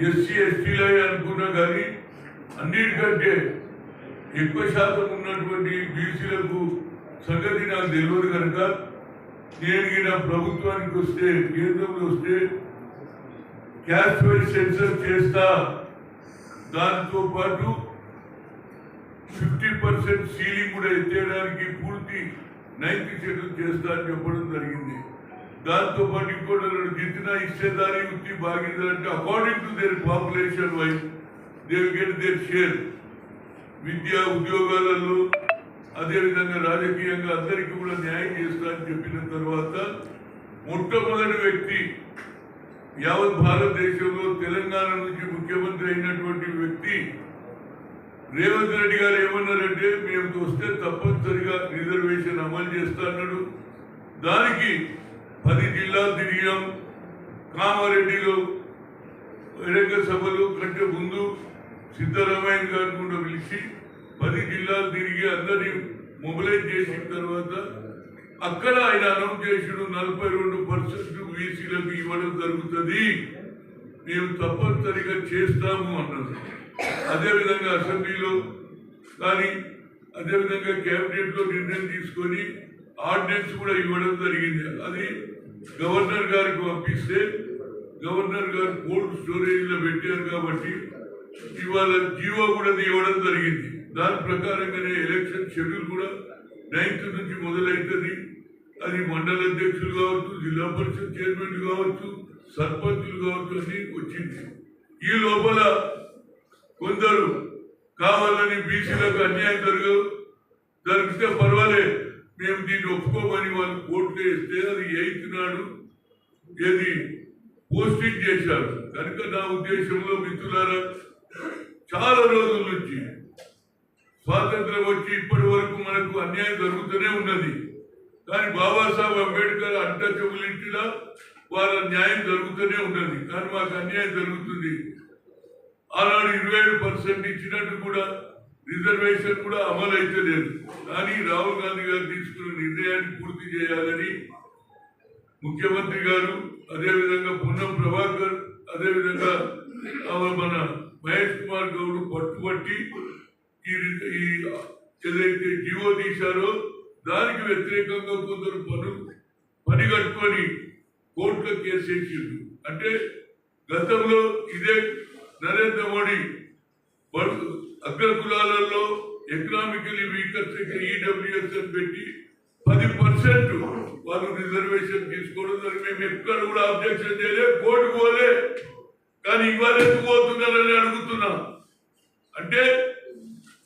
SC ఎస్టీలే అనుకున్నా కానీ అన్నిటికంటే ఎక్కువ శాతం ఉన్నటువంటి బీసీలకు సంగతి నాకు తెలియదు కనుక నేను ఈయన ప్రభుత్వానికి వస్తే కేంద్రంలో వస్తే క్యాష్ సెన్సర్ చేస్తా. దాంతో పాటు ఫిఫ్టీ పర్సెంట్ సీలింగ్ కూడా ఎత్తేయడానికి పూర్తి నైన్త్ చేస్తా అని చెప్పడం జరిగింది. దాంతో పాటు ఇంకోటి అన్నాడు, జితనా ఇచ్చేదారి ఉత్తి బాగిందంటే according to their population wise they get their share విద్య ఉద్యోగాలలో అదేవిధంగా రాజకీయంగా అందరికీ కూడా న్యాయం చేస్తా అని చెప్పిన తర్వాత మొట్టమొదటి వ్యక్తి యావత్ భారతదేశంలో తెలంగాణ నుంచి ముఖ్యమంత్రి అయినటువంటి వ్యక్తి రేవంత్ రెడ్డి గారు ఏమన్నారంటే మేము వస్తే తప్పనిసరిగా రిజర్వేషన్ అమలు చేస్తా అన్నాడు. దానికి పది జిల్లాలు తిరిగాం. కామారెడ్డిలో బహిరంగ సభలు కంటే ముందు సిద్ధరామయ్య గారు కూడా పిలిచి పది జిల్లాలు తిరిగి అందరినీ మొబిలైజ్ చేసిన తర్వాత అక్కడ ఆయన అనౌన్స్ చేసిన నలభై రెండు పర్సెంట్ వీసీలకు ఇవ్వడం జరుగుతుంది. మేము తప్పనిసరిగా చేస్తాము అన్నారు అదేవిధంగా అసెంబ్లీలో కానీ అదేవిధంగా కేబినెట్ నిర్ణయం తీసుకొని ఆర్డినెన్స్ కూడా ఇవ్వడం జరిగింది. అది గవర్నర్ గారికి పంపిస్తే గవర్నర్ గారు కోల్డ్ స్టోరేజ్లో పెట్టారు కాబట్టి ఇవాళ జీవో కూడా ఇవ్వడం జరిగింది. దాని ప్రకారంగానే ఎలక్షన్ షెడ్యూల్ కూడా నైన్త్ నుంచి మొదలవుతుంది అది మండల అధ్యక్షులు కావచ్చు జిల్లా పరిషత్ చైర్మన్ కావచ్చు సర్పంచులు కావచ్చు అని వచ్చింది. ఈ లోపల కొందరు కావాలని బీసీలకు అన్యాయం జరుగు జరిగితే పర్వాలేదు. మేము దీన్ని ఒప్పుకోమని వాళ్ళు కోర్టులో వేస్తే అది ఎయిత్ నాడు ఏది పోస్టింగ్ చేశారు. కనుక నా ఉద్దేశంలో మిత్రులారా చాలా రోజుల నుంచి స్వాతంత్రం వచ్చి ఇప్పటి వరకు మనకు అన్యాయం జరుగుతూనే ఉన్నది. కానీ బాబాసాహెబ్ అంబేద్కర్ అంటచబులింటిలా వాళ్ళ న్యాయం జరుగుతూనే ఉన్నది. కానీ మాకు అన్యాయం జరుగుతుంది. ఆనాడు ఇరవై ఏడు పర్సెంట్ ఇచ్చినట్టు కూడా రిజర్వేషన్ కూడా అమలు అయితే లేదు. కానీ రాహుల్ గాంధీ గారు తీసుకున్న నిర్ణయాన్ని పూర్తి చేయాలని ముఖ్యమంత్రి గారు అదేవిధంగా పున్నం ప్రభాకర్ అదేవిధంగా మన మహేష్ కుమార్ గౌడ్ పట్టుబట్టి ఈ ఈ ఏదైతే జీవో తీశారో దానికి వ్యతిరేకంగా కొందరు పనులు పని కట్టుకొని కోర్టులో కేసు వేసిండు అంటే గతంలో ఇదే నరేంద్ర మోడీ అగ్ర కులాలలో ఎకనామికలీ వీకర్ సెక్టర్ ఈడబ్ల్యూఎస్ అని పెట్టి పది పర్సెంట్ వాళ్ళు రిజర్వేషన్ తీసుకోవడం జరిగింది. మేము ఎక్కడ కూడా అబ్జెక్షన్ చేయలే కోర్టు పోలే. కానీ ఇవాళ ఎందుకు పోతున్నారని అడుగుతున్నాం. అంటే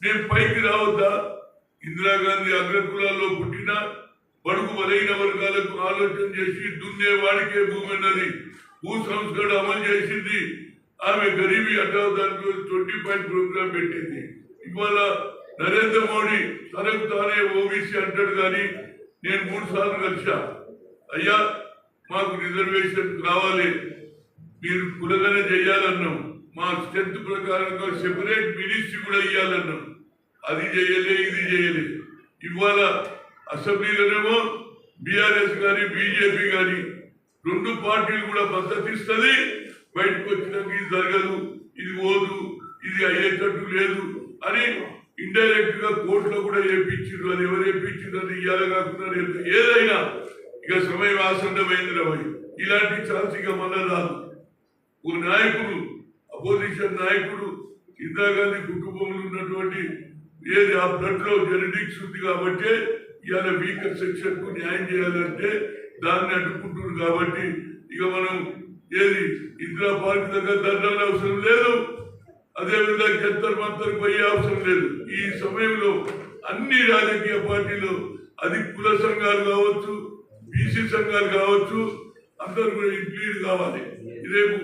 మేము పైకి రావద్దా? ఇందిరాగాంధీ అగ్రకులాల్లో పుట్టిన బడుగు బలైన వర్గాలకు ఆలోచన చేసి దున్నే వాడికే భూమి అన్నది. భూ సంస్కరణ అమలు చేసింది ఆమె గరీబీ హటావ్ దానికి ట్వంటీ పాయింట్ ప్రోగ్రామ్ పెట్టింది. ఇవాళ నరేంద్ర మోడీ తనకు తానే ఓబీసీ అంటాడు కానీ నేను మూడు సార్లు కలిసా అయ్యా మాకు రిజర్వేషన్ కావాలి మీరు కులగన చేయాలన్నాం. మా స్ట్రెంత్ ప్రకారంగా సెపరేట్ మినిస్ట్రీ కూడా ఇవ్వాలన్నాం అది చేయలే ఇది చేయలే. ఇవాళ అసెంబ్లీలోనేమో బీఆర్ఎస్ కానీ బీజేపీ కానీ రెండు పార్టీలు కూడా మద్దతు ఇస్తుంది బయటకు వచ్చినాక ఇది జరగదు. ఇది పోదు. ఇది అయ్యేటట్టు లేదు అని ఇండైరెక్ట్గా కోర్టులో కూడా వేయించారు అది ఎవరు వేయించారు అది ఇయ్యాల కాకుండా ఏదైనా ఇక సమయం ఆసన్నమైంది రవి ఇలాంటి ఛాన్స్ ఇక మళ్ళా రాదు. ఒక నాయకుడు అపోజిషన్ నాయకుడు ఇందిరాగాంధీ కుటుంబంలో ఉన్నటువంటి ఏది ఆ బ్లడ్లో జెనెటిక్స్ ఉంది కాబట్టి ఇవాళ వీకర్ సెక్షన్కు న్యాయం చేయాలంటే దాన్ని అడ్డుకుంటున్నారు కాబట్టి ఇక మనం ఏది? ఇందిరా పార్క్ దగ్గర ధర్నాలు అవసరం లేదు. అదేవిధంగా జంతర్ మంతర్ పోయే అవసరం లేదు. ఈ సమయంలో అన్ని రాజకీయ పార్టీలు అది కుల సంఘాలు కావచ్చు బీసీ సంఘాలు కావచ్చు అందరు కూడా ఇంక్లూడ్ కావాలి. రేపు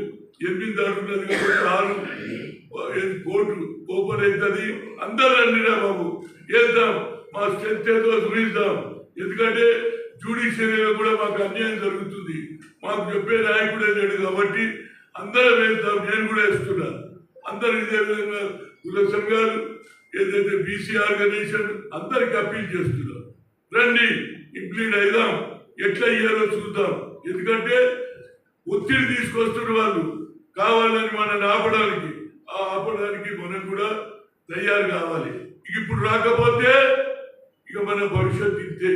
ఎనిమిది అడుగుతుంది కాబట్టి ఆరు ఏది కోర్టు ఓపెన్ అవుతుంది అందరూ రండిరా బాబు. వేద్దాం మా స్ట్రెంత్ ఏదో చూపిద్దాం. ఎందుకంటే జ్యుడిషియరీలో కూడా మాకు అన్యాయం జరుగుతుంది. మాకు చెప్పే నాయకుడే లేడు కాబట్టి అందరం వేస్తాం. నేను కూడా వేస్తున్నా. అందరు ఇదే విధంగా కుల సంఘాలు ఏదైతే బీసీ ఆర్గనైజేషన్ అందరికి అప్పీల్ చేస్తున్నాం. రండి ఇంప్లీట్ అయిదాం. ఎట్లా అయ్యారో చూద్దాం. ఎందుకంటే ఒత్తిడి తీసుకొస్తున్న వాళ్ళు కావాలని మనల్ని ఆపడానికి ఆ ఆపడానికి మనం కూడా తయారు కావాలి. ఇక ఇప్పుడు రాకపోతే ఇక మన భవిష్యత్తు ఇంతే.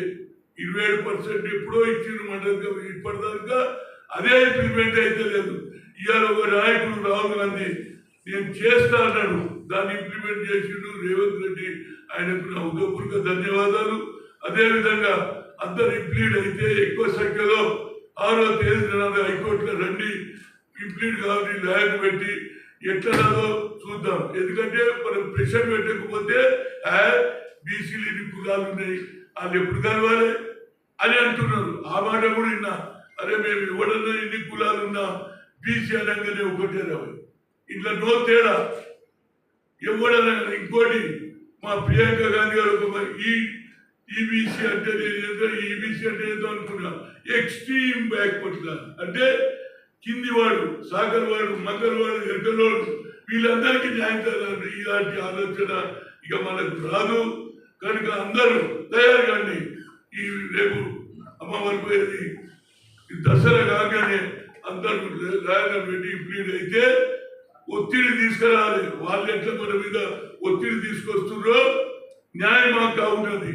ఇరవై ఏడు పర్సెంట్ ఎప్పుడో ఇచ్చిన మండలి ఇప్పటిదాకా అదే ఇంప్లిమెంట్ అయితే లేదు. ఇవాళ ఒక నాయకుడు రాహుల్ గాంధీ నేను చేస్తా అన్నాడు. దాన్ని ఇంప్లిమెంట్ చేసిండు రేవంత్ రెడ్డి. ఆయనకు నా ఉదయపూర్వక ధన్యవాదాలు. అదేవిధంగా అందరు ఇంప్లీడ్ అయితే ఎక్కువ సంఖ్యలో ఆరో తేదీన హైకోర్టులో రండి. ఇంప్లీడ్ కావాలి ల్యాండ్ పెట్టి ఎట్లనో చూద్దాం. ఎందుకంటే మనం ప్రెషర్ పెట్టకపోతే బీసీలు ఇన్ని కులాలు ఉన్నాయి. వాళ్ళు ఎప్పుడు కలవాలి? అని అంటున్నారు. ఆ మాట కూడా విన్నా. అరే మేము ఇవ్వడంలో ఇన్ని కులాలు ఉన్నా బీసీ అనగానే ఒకటే రావు ఇట్లా నో తేడా. ఎవడన్నా ఇంకోటి మా ప్రియాంక గాంధీ గారు ఒక ఈ ఈబీసీ అంటే నేను ఏదో ఈబీసీ అంటే ఏదో అనుకున్నా. ఎక్స్ట్రీమ్ బ్యాక్వర్డ్ క్లాస్ అంటే కింది వాడు సాగర్ వాడు మంగళ వాడు ఎక్కడోడు వీళ్ళందరికీ న్యాయం చేయాలంటే ఇలాంటి ఆలోచన ఇక మనకు రాదు. కనుక అందరూ తయారు కండి. ఈ రేపు అమ్మవారి పోయేది ఈ దసరా కాగానే అందరూ లాగా పెట్టి ఇప్పుడు అయితే ఒత్తిడి తీసుకురావాలి. వాళ్ళు ఎట్లా మన మీద ఒత్తిడి తీసుకొస్తున్నారో న్యాయం మాకు ఉన్నది